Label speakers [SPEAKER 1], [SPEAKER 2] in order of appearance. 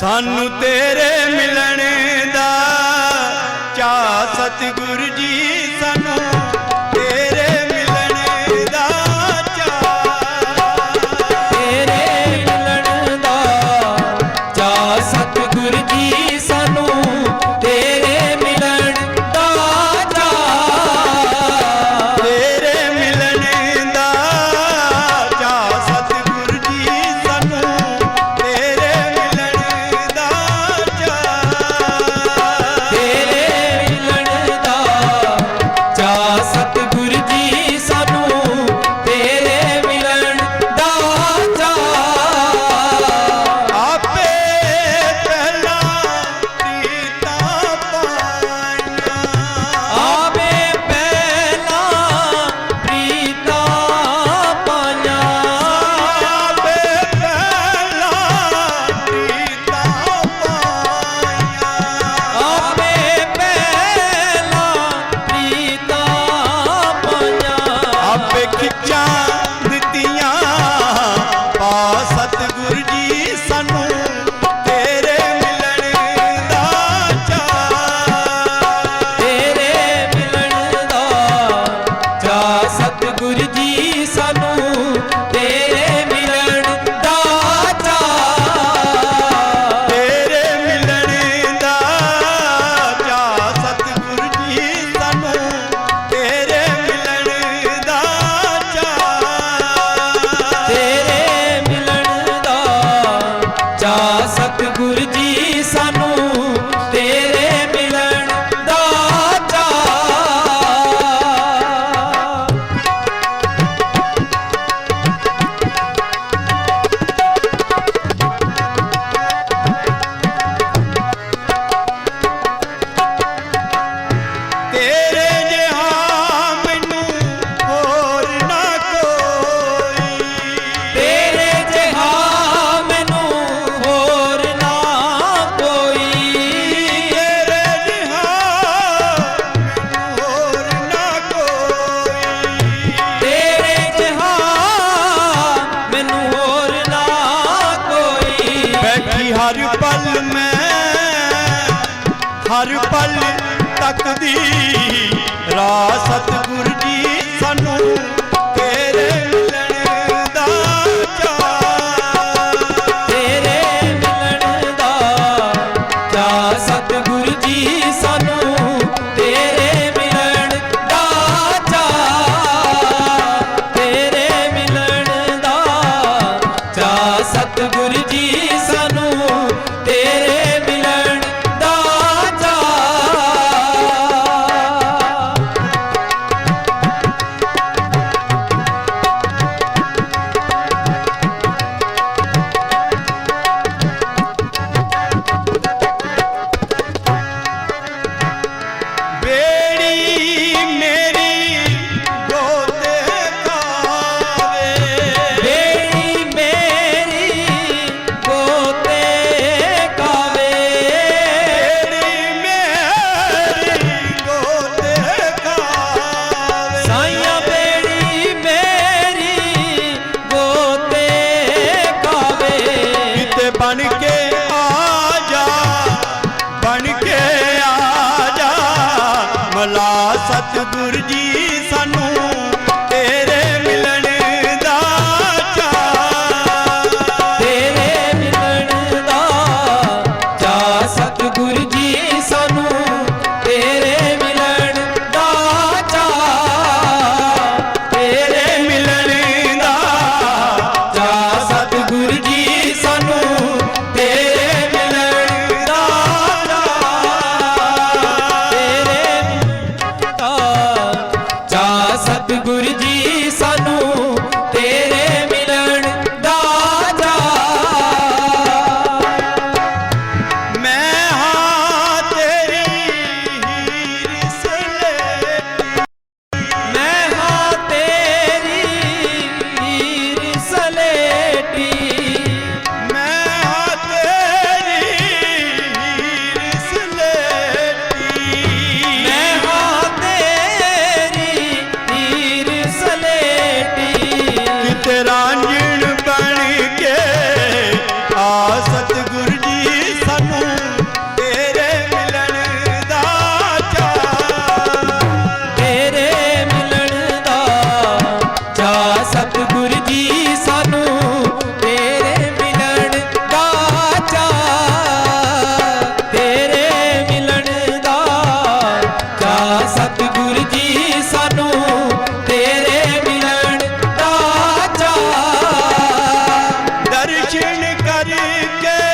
[SPEAKER 1] ਸਾਨੂੰ ਤੇਰੇ ਮਿਲਣ ਦਾ ਚਾ ਸਤਿਗੁਰ sano ਹਰ ਪਲ ਤੱਕਦੀ। ਰਾ ਸਤਿਗੁਰ ਜੀ ਸਾਨੂੰ गुरुजी के